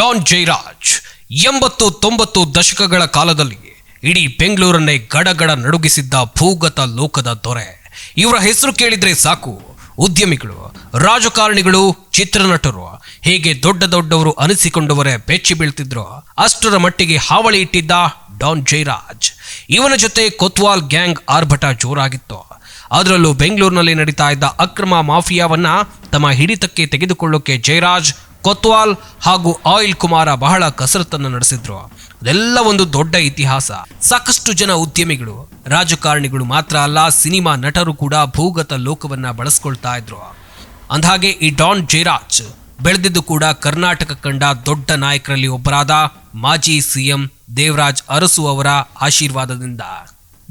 Don Jairaj ಎಂಬತ್ತು ತೊಂಬತ್ತು ದಶಕಗಳ ಕಾಲದಲ್ಲಿ ಇಡೀ ಬೆಂಗಳೂರನ್ನೇ ಗಡಗಡ ನಡುಗಿಸಿದ್ದ ಭೂಗತ ಲೋಕದ ದೊರೆ. ಇವರ ಹೆಸರು ಕೇಳಿದ್ರೆ ಸಾಕು. ಉದ್ಯಮಿಗಳು, ರಾಜಕಾರಣಿಗಳು, ಚಿತ್ರನಟರು, ಹೇಗೆ ದೊಡ್ಡ ದೊಡ್ಡವರು ಅನಿಸಿಕೊಂಡವರೇ ಬೆಚ್ಚಿ ಬೀಳ್ತಿದ್ರು ಅಷ್ಟರ ಮಟ್ಟಿಗೆ ಹಾವಳಿ ಇಟ್ಟಿದ್ದ ಡಾನ್ ಜೈರಾಜ್ ಇವನ ಜೊತೆ ಕೊತ್ವಾಲ್ ಗ್ಯಾಂಗ್ ಆರ್ಭಟ ಜೋರಾಗಿತ್ತು. ಅದರಲ್ಲೂ ಬೆಂಗಳೂರಿನಲ್ಲಿ ನಡೀತಾ ಇದ್ದ ಅಕ್ರಮ ಮಾಫಿಯಾವನ್ನ ತಮ್ಮ ಹಿಡಿತಕ್ಕೆ ತೆಗೆದುಕೊಳ್ಳೋಕೆ ಜಯರಾಜ್ ಕೊತ್ವಾಲ್ ಹಾಗೂ ಆಯಿಲ್ ಕುಮಾರ ಬಹಳ ಕಸರತ್ತನ್ನು ನಡೆಸಿದ್ರು. ಅದೆಲ್ಲ ಒಂದು ದೊಡ್ಡ ಇತಿಹಾಸ. ಸಾಕಷ್ಟು ಜನ ಉದ್ಯಮಿಗಳು, ರಾಜಕಾರಣಿಗಳು ಮಾತ್ರ ಅಲ್ಲ, ಸಿನಿಮಾ ನಟರು ಕೂಡ ಭೂಗತ ಲೋಕವನ್ನ ಬಳಸ್ಕೊಳ್ತಾ ಇದ್ರು. ಅಂದಹಾಗೆ ಈ ಡಾನ್ ಜೈರಾಜ್ ಬೆಳೆದಿದ್ದು ಕೂಡ ಕರ್ನಾಟಕ ಕಂಡ ದೊಡ್ಡ ನಾಯಕರಲ್ಲಿ ಒಬ್ಬರಾದ ಮಾಜಿ ಸಿಎಂ ದೇವರಾಜ್ ಅರಸು ಅವರ ಆಶೀರ್ವಾದದಿಂದ.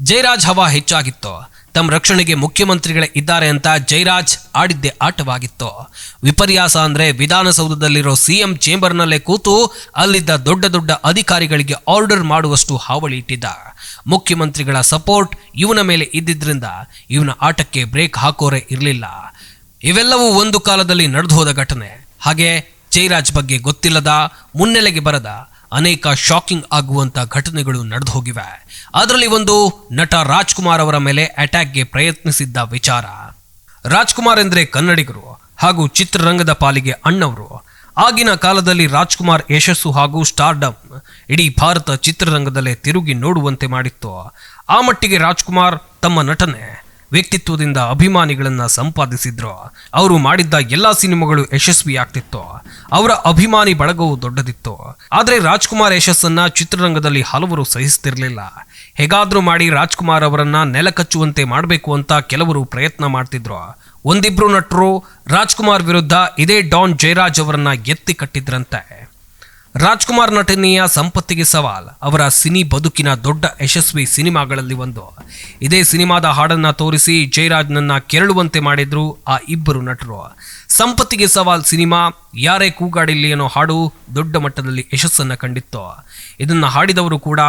ಜೈರಾಜ್ ಹವಾ ಹೆಚ್ಚಾಗಿತ್ತು. ತಮ್ಮ ರಕ್ಷಣೆಗೆ ಮುಖ್ಯಮಂತ್ರಿಗಳೇ ಇದ್ದಾರೆ ಅಂತ ಜೈರಾಜ್ ಆಡಿದ್ದೆ ಆಟವಾಗಿತ್ತು. ವಿಪರ್ಯಾಸ ಅಂದ್ರೆ ವಿಧಾನಸೌಧದಲ್ಲಿರೋ ಸಿಎಂ ಚೇಂಬರ್ನಲ್ಲೇ ಕೂತು ಅಲ್ಲಿದ್ದ ದೊಡ್ಡ ದೊಡ್ಡ ಅಧಿಕಾರಿಗಳಿಗೆ ಆರ್ಡರ್ ಮಾಡುವಷ್ಟು ಹಾವಳಿ ಇಟ್ಟಿದ್ದ. ಮುಖ್ಯಮಂತ್ರಿಗಳ ಸಪೋರ್ಟ್ ಇವನ ಮೇಲೆ ಇದ್ದಿದ್ರಿಂದ ಇವನ ಆಟಕ್ಕೆ ಬ್ರೇಕ್ ಹಾಕೋರೇ ಇರಲಿಲ್ಲ. ಇವೆಲ್ಲವೂ ಒಂದು ಕಾಲದಲ್ಲಿ ನಡೆದು ಹೋದ ಘಟನೆ. ಹಾಗೆ ಜೈರಾಜ್ ಬಗ್ಗೆ ಗೊತ್ತಿಲ್ಲದ, ಮುನ್ನೆಲೆಗೆ ಬರದ ಅನೇಕ ಶಾಕಿಂಗ್ ಆಗುವಂತ ಘಟನೆಗಳು ನಡೆದು ಹೋಗಿವೆ. ಅದರಲ್ಲಿ ಒಂದು ನಟ ರಾಜ್ಕುಮಾರ್ ಅವರ ಮೇಲೆ ಅಟ್ಯಾಕ್ಗೆ ಪ್ರಯತ್ನಿಸಿದ್ದ ವಿಚಾರ. ರಾಜ್ಕುಮಾರ್ ಎಂದರೆ ಕನ್ನಡಿಗರು ಹಾಗೂ ಚಿತ್ರರಂಗದ ಪಾಲಿಗೆ ಅಣ್ಣವರು. ಆಗಿನ ಕಾಲದಲ್ಲಿ ರಾಜ್ಕುಮಾರ್ ಯಶಸ್ಸು ಹಾಗೂ ಸ್ಟಾರ್ಡಮ್ ಇಡೀ ಭಾರತ ಚಿತ್ರರಂಗದಲ್ಲೇ ತಿರುಗಿ ನೋಡುವಂತೆ ಮಾಡಿತ್ತು. ಆ ಮಟ್ಟಿಗೆ ರಾಜ್ಕುಮಾರ್ ತಮ್ಮ ನಟನೆ ವ್ಯಕ್ತಿತ್ವದಿಂದ ಅಭಿಮಾನಿಗಳನ್ನು ಸಂಪಾದಿಸಿದ್ರು. ಅವರು ಮಾಡಿದ್ದ ಎಲ್ಲಾ ಸಿನಿಮಾಗಳು ಯಶಸ್ವಿ ಆಗ್ತಿತ್ತು ಅವರ ಅಭಿಮಾನಿ ಬಳಗವು ದೊಡ್ಡದಿತ್ತು. ಆದರೆ ರಾಜ್ಕುಮಾರ್ ಯಶಸ್ಸನ್ನ ಚಿತ್ರರಂಗದಲ್ಲಿ ಹಲವರು ಸಹಿಸ್ತಿರ್ಲಿಲ್ಲ. ಹೇಗಾದ್ರೂ ಮಾಡಿ ರಾಜ್ಕುಮಾರ್ ಅವರನ್ನ ನೆಲಕಚ್ಚುವಂತೆ ಮಾಡಬೇಕು ಅಂತ ಕೆಲವರು ಪ್ರಯತ್ನ ಮಾಡ್ತಿದ್ರು. ಒಂದಿಬ್ರು ನಟರು ರಾಜ್ಕುಮಾರ್ ವಿರುದ್ಧ ಇದೇ ಡಾನ್ ಜಯರಾಜ್ ಅವರನ್ನ ಎತ್ತಿ ಕಟ್ಟಿದ್ರಂತೆ. ರಾಜ್ಕುಮಾರ್ ನಟನೆಯ ಸಂಪತ್ತಿಗೆ ಸವಾಲ್. ಅವರ ಸಿನಿ ಬದುಕಿನ ದೊಡ್ಡ ಯಶಸ್ವಿ ಸಿನಿಮಾಗಳಲ್ಲಿ ಒಂದು. ಇದೇ ಸಿನಿಮಾದ ಹಾಡನ್ನ ತೋರಿಸಿ ಜಯರಾಜ್ನನ್ನ ಕೆರಳುವಂತೆ ಮಾಡಿದ್ರು ಆ ಇಬ್ಬರು ನಟರು. ಸಂಪತ್ತಿಗೆ ಸವಾಲ್ ಸಿನಿಮಾ, ಯಾರೇ ಕೂಗಾಡಿಲ್ಲಿ ಅನ್ನೋ ಹಾಡು ದೊಡ್ಡ ಮಟ್ಟದಲ್ಲಿ ಯಶಸ್ಸನ್ನು ಕಂಡಿತ್ತು. ಇದನ್ನು ಹಾಡಿದವರು ಕೂಡ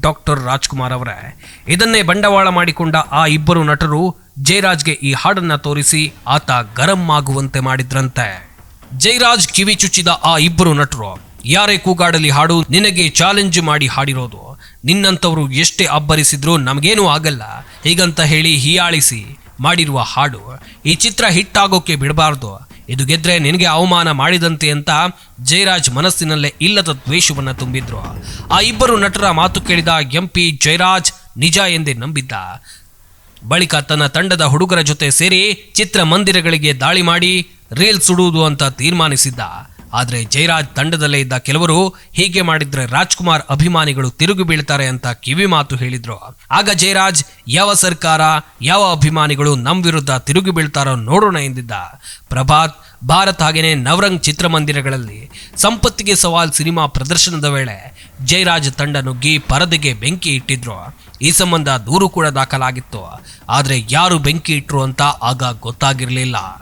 ಡಾಕ್ಟರ್ ರಾಜ್ಕುಮಾರ್ ಅವರೇ. ಇದನ್ನೇ ಬಂಡವಾಳ ಮಾಡಿಕೊಂಡ ಆ ಇಬ್ಬರು ನಟರು ಜಯರಾಜ್ಗೆ ಈ ಹಾಡನ್ನು ತೋರಿಸಿ ಆತ ಗರಂ ಆಗುವಂತೆ ಮಾಡಿದ್ರಂತೆ. ಜಯರಾಜ್ ಕಿವಿ ಚುಚ್ಚಿದ ಆ ಇಬ್ಬರು ನಟರು. ಯಾರೇ ಕೂಗಾಡಲಿ ಹಾಡು, ನಿನಗೆ ಚಾಲೆಂಜ್ ಮಾಡಿ ಹಾಡಿರೋದು. ನಿನ್ನಂಥವರು ಎಷ್ಟೇ ಅಬ್ಬರಿಸಿದ್ರೂ ನಮಗೇನೂ ಆಗಲ್ಲ. ಹೀಗಂತ ಹೇಳಿ ಹೀಯಾಳಿಸಿ ಮಾಡಿರುವ ಹಾಡು ಈ ಚಿತ್ರ ಹಿಟ್ ಆಗೋಕೆ ಬಿಡಬಾರ್ದು. ಇದು ಗೆದ್ರೆ ನಿನಗೆ ಅವಮಾನ ಮಾಡಿದಂತೆ ಅಂತ ಜಯರಾಜ್ ಮನಸ್ಸಿನಲ್ಲೇ ಇಲ್ಲದ ದ್ವೇಷವನ್ನು ತುಂಬಿದ್ರು. ಆ ಇಬ್ಬರು ನಟರ ಮಾತು ಕೇಳಿದ ಎಂ ಪಿ ಜಯರಾಜ್ ನಿಜ ಎಂದೇ ನಂಬಿದ್ದ. ಬಳಿಕ ತನ್ನ ತಂಡದ ಹುಡುಗರ ಜೊತೆ ಸೇರಿ ಚಿತ್ರಮಂದಿರಗಳಿಗೆ ದಾಳಿ ಮಾಡಿ ರೇಲ್ ಸುಡುವುದು ಅಂತ ತೀರ್ಮಾನಿಸಿದ್ದ. ಆದ್ರೆ ಜಯರಾಜ್ ತಂಡದಲ್ಲೇ ಇದ್ದ ಕೆಲವರು ಹೀಗೆ ಮಾಡಿದ್ರೆ ರಾಜ್ಕುಮಾರ್ ಅಭಿಮಾನಿಗಳು ತಿರುಗಿ ಬೀಳ್ತಾರೆ ಅಂತ ಕಿವಿ ಮಾತು ಹೇಳಿದ್ರು. ಆಗ ಜಯರಾಜ್, ಯಾವ ಸರ್ಕಾರ, ಯಾವ ಅಭಿಮಾನಿಗಳು ನಮ್ಮ ವಿರುದ್ಧ ತಿರುಗಿ ಬೀಳ್ತಾರೋ ನೋಡೋಣ ಎಂದಿದ್ದ. ಪ್ರಭಾತ್, ಭಾರತ್ ಹಾಗೆಯೇ ನವರಂಗ್ ಚಿತ್ರಮಂದಿರಗಳಲ್ಲಿ ಸಂಪತ್ತಿಗೆ ಸವಾಲ್ ಸಿನಿಮಾ ಪ್ರದರ್ಶನದ ವೇಳೆ ಜಯರಾಜ್ ತಂಡ ನುಗ್ಗಿ ಪರದೆಗೆ ಬೆಂಕಿ ಇಟ್ಟಿದ್ರು. ಈ ಸಂಬಂಧ ದೂರು ಕೂಡ ದಾಖಲಾಗಿತ್ತು. ಆದರೆ ಯಾರು ಬೆಂಕಿ ಇಟ್ರು ಅಂತ ಆಗ ಗೊತ್ತಾಗಿರಲಿಲ್ಲ.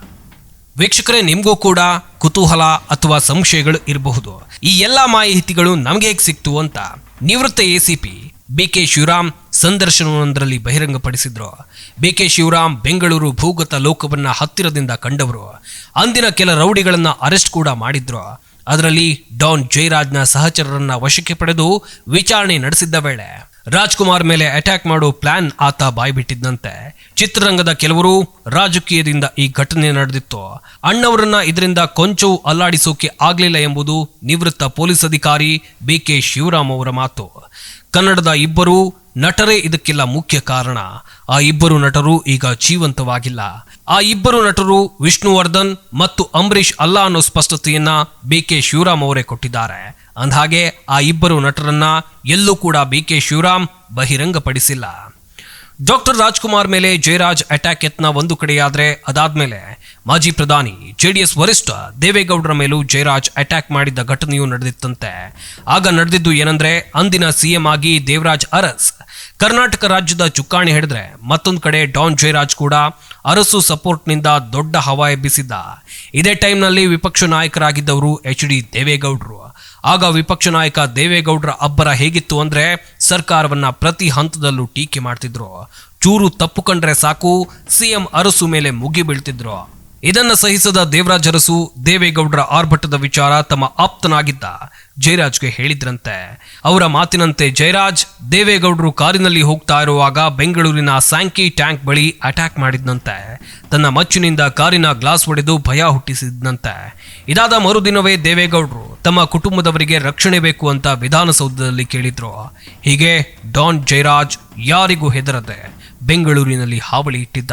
ವೀಕ್ಷಕರೇ, ನಿಮಗೂ ಕೂಡ ಕುತೂಹಲ ಅಥವಾ ಸಂಶಯಗಳು ಇರಬಹುದು. ಈ ಎಲ್ಲ ಮಾಹಿತಿಗಳು ನಮಗೆ ಹೇಗೆ ಸಿಕ್ತು ಅಂತ ನಿವೃತ್ತ A C P B K Shivaram ಸಂದರ್ಶನವೊಂದರಲ್ಲಿ ಬಹಿರಂಗಪಡಿಸಿದ್ರು. ಬಿ ಕೆ ಶಿವರಾಮ್ ಬೆಂಗಳೂರು ಭೂಗತ ಲೋಕವನ್ನು ಹತ್ತಿರದಿಂದ ಕಂಡವರು. ಅಂದಿನ ಕೆಲ ರೌಡಿಗಳನ್ನು ಅರೆಸ್ಟ್ ಕೂಡ ಮಾಡಿದ್ರು. ಅದರಲ್ಲಿ ಡಾನ್ ಜಯರಾಜ್ನ ಸಹಚರರನ್ನ ವಶಕ್ಕೆ ಪಡೆದು ವಿಚಾರಣೆ ನಡೆಸಿದ್ದ ವೇಳೆ ರಾಜ್ಕುಮಾರ್ ಮೇಲೆ ಅಟ್ಯಾಕ್ ಮಾಡೋ ಪ್ಲಾನ್ ಆತ ಬಾಯ್ಬಿಟ್ಟಿದ್ದಂತೆ ಚಿತ್ರರಂಗದ ಕೆಲವರು ರಾಜಕೀಯದಿಂದ ಈ ಘಟನೆ ನಡೆದಿತ್ತು. ಅಣ್ಣವರನ್ನ ಇದರಿಂದ ಕೊಂಚವೂ ಅಲ್ಲಾಡಿಸೋಕೆ ಆಗಲಿಲ್ಲ ಎಂಬುದು ನಿವೃತ್ತ ಪೊಲೀಸ್ ಅಧಿಕಾರಿ ಬಿ ಕೆ ಶಿವರಾಮ್ ಅವರ ಮಾತು. ಕನ್ನಡದ ಇಬ್ಬರು ನಟರೇ ಇದಕ್ಕೆಲ್ಲ ಮುಖ್ಯ ಕಾರಣ. ಆ ಇಬ್ಬರು ನಟರು ಈಗ ಜೀವಂತವಾಗಿಲ್ಲ. ಆ ಇಬ್ಬರು ನಟರು ವಿಷ್ಣುವರ್ಧನ್ ಮತ್ತು ಅಂಬರೀಷ್ ಅಲ್ಲ ಅನ್ನೋ ಸ್ಪಷ್ಟತೆಯನ್ನ ಬಿ ಕೆ ಶಿವರಾಮ್ ಅವರೇ ಕೊಟ್ಟಿದ್ದಾರೆ. ಅಂದಹಾಗೆ ಆ ಇಬ್ಬರು ನಟರನ್ನ ಎಲ್ಲೂ ಕೂಡ ಬಿ ಕೆ ಶಿವರಾಮ್ ಬಹಿರಂಗಪಡಿಸಿಲ್ಲ. ಡಾಕ್ಟರ್ ರಾಜ್ಕುಮಾರ್ ಮೇಲೆ ಜಯರಾಜ್ ಅಟ್ಯಾಕ್ ಯತ್ನ ಒಂದು ಕಡೆಯಾದ್ರೆ ಅದಾದ್ಮೇಲೆ ಮಾಜಿ ಪ್ರಧಾನಿ ಜೆಡಿಎಸ್ ವರಿಷ್ಠ ದೇವೇಗೌಡರ ಮೇಲೂ ಜಯರಾಜ್ ಅಟ್ಯಾಕ್ ಮಾಡಿದ್ದ ಘಟನೆಯೂ ನಡೆದಿತ್ತಂತೆ. ಆಗ ನಡೆದಿದ್ದು ಏನಂದ್ರೆ ಅಂದಿನ ಸಿಎಂ ಆಗಿ ದೇವರಾಜ್ ಅರಸ್ ಕರ್ನಾಟಕ ರಾಜ್ಯದ ಚುಕ್ಕಾಣಿ ಹಿಡಿದ್ರೆ ಮತ್ತೊಂದು ಕಡೆ ಡಾನ್ ಜಯರಾಜ್ ಕೂಡ ಅರಸು ಸಪೋರ್ಟ್ನಿಂದ ದೊಡ್ಡ ಹವಾ ಎಬ್ಬಿಸಿದ್ದ ಇದೇ ಟೈಮ್ನಲ್ಲಿ ವಿಪಕ್ಷ ನಾಯಕರಾಗಿದ್ದವರು ಎಚ್ ಡಿ ದೇವೇಗೌಡರು. ಆಗ ವಿಪಕ್ಷ ನಾಯಕ ದೇವೇಗೌಡರ ಅಬ್ಬರ ಹೇಗಿತ್ತು ಅಂದ್ರೆ ಸರ್ಕಾರವನ್ನ ಪ್ರತಿ ಹಂತದಲ್ಲೂ ಟೀಕೆ ಮಾಡ್ತಿದ್ರು. ಚೂರು ತಪ್ಪು ಕಂಡ್ರೆ ಸಾಕು, ಸಿಎಂ ಅರಸು ಮೇಲೆ ಮುಗಿ ಬೀಳ್ತಿದ್ರು. ಇದನ್ನ ಸಹಿಸದ ದೇವರಾಜ್ ಅರಸು, ದೇವೇಗೌಡರ ಆರ್ಭಟದ ವಿಚಾರ ತಮ್ಮ ಆಪ್ತನಾಗಿದ್ದ ಜಯರಾಜ್ಗೆ ಹೇಳಿದ್ರಂತೆ. ಅವರ ಮಾತಿನಂತೆ ಜಯರಾಜ್ ದೇವೇಗೌಡರು ಕಾರಿನಲ್ಲಿ ಹೋಗ್ತಾ ಇರುವಾಗ ಬೆಂಗಳೂರಿನ ಸ್ಯಾಂಕಿ ಟ್ಯಾಂಕ್ ಬಳಿ ಅಟ್ಯಾಕ್ ಮಾಡಿದ್ನಂತೆ. ತನ್ನ ಮಚ್ಚಿನಿಂದ ಕಾರಿನ ಗ್ಲಾಸ್ ಒಡೆದು ಭಯ ಹುಟ್ಟಿಸಿದ್ನಂತೆ. ಇದಾದ ಮರುದಿನವೇ ದೇವೇಗೌಡರು ತಮ್ಮ ಕುಟುಂಬದವರಿಗೆ ರಕ್ಷಣೆ ಬೇಕು ಅಂತ ವಿಧಾನಸೌಧದಲ್ಲಿ ಕೇಳಿದ್ರು. ಹೀಗೆ ಡಾನ್ ಜಯರಾಜ್ ಯಾರಿಗೂ ಹೆದರದೆ ಬೆಂಗಳೂರಿನಲ್ಲಿ ಹಾವಳಿ ಇಟ್ಟಿದ್ದ.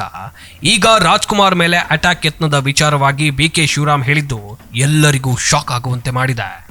ಈಗ ರಾಜ್ಕುಮಾರ್ ಮೇಲೆ ಅಟ್ಯಾಕ್ ಯತ್ನದ ವಿಚಾರವಾಗಿ ಬಿ ಕೆ ಶಿವರಾಮ್ ಹೇಳಿದ್ದು ಎಲ್ಲರಿಗೂ ಶಾಕ್ ಆಗುವಂತೆ ಮಾಡಿದೆ.